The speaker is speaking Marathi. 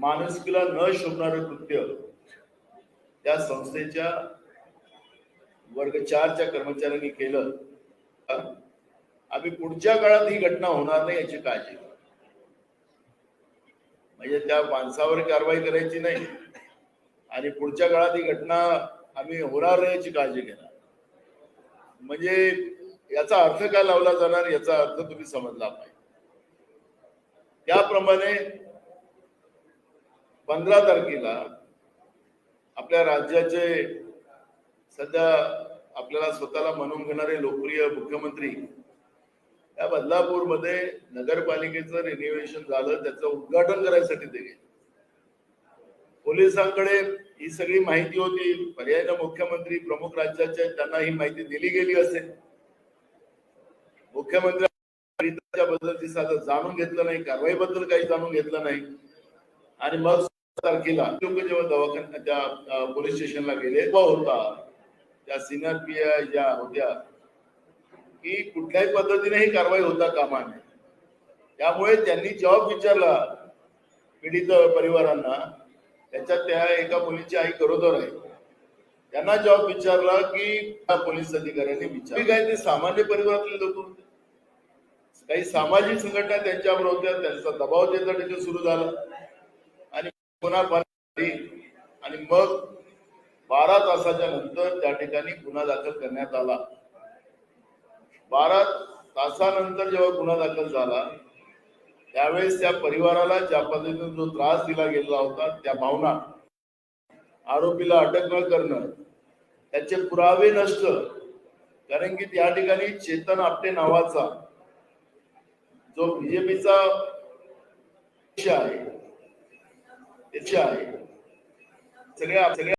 माणुसकीला न शोभणारं कृत्य त्या संस्थेच्या वर्ग चारच्या कर्मचाऱ्यांनी केलं आम्ही पुढच्या काळात ही घटना होणार नाही याची काळजी म्हणजे त्या माणसावर कारवाई करायची नाही आणि पुढच्या काळात ही घटना आम्ही होणार नाही याची काळजी घेणार. म्हणजे याचा अर्थ काय लावला जाणार याचा अर्थ तुम्ही समजला पाहिजे. त्याप्रमाणे पंधरा तारखेला आपल्या राज्याचे सध्या आपल्याला स्वतःला म्हणून घेणारे लोकप्रिय मुख्यमंत्री या बदलापूरमध्ये नगरपालिकेचं रिन्युएशन झालं त्याचं उद्घाटन करायसाठी ते गेले. पोलिसांकडे ही सगळी माहिती होती पर्यायनं मुख्यमंत्री प्रमुख राज्याचे त्यांना ही माहिती दिली गेली असेल. मुख्यमंत्री बद्दल साधं जाणून घेतलं नाही कारवाई बद्दल काही जाणून घेतलं नाही. आणि मग तारखेला लोक जेव्हा दवाखान्यात त्या पोलीस स्टेशनला गेले तेव्हा होता. त्या सिनियर पी आय ज्या होत्या की कुठल्याही पद्धतीने ही कारवाई होता कामा नये. त्यामुळे त्यांनी जॉब विचारला पीडित परिवारांना. त्याच्यात त्या एका मुलीची आई गरोदर आहे. त्यांना जॉब विचारला की पोलीस अधिकाऱ्यांनी विचार काय ते सामान्य परिवारातले लोक होते. काही सामाजिक संघटना त्यांच्यावर होत्या त्यांचा दबाव त्यांचा तिथे सुरू झाला. आणि पुन्हा झाली आणि मग बारा तासाच्या नंतर त्या ठिकाणी गुन्हा दाखल करण्यात आला. बारा तासानंतर जेव्हा गुन्हा दाखल झाला त्यावेळेस त्या परिवाराला ज्या पद्धतीने जो त्रास दिला गेला होता त्या भावना आरोपीला अटक न करणं त्याचे पुरावे नष्ट कारण की त्या ठिकाणी चेतन आपटे नावाचा जो बीजेपीचा आहे त्याचे आहे सगळ्या सगळ्या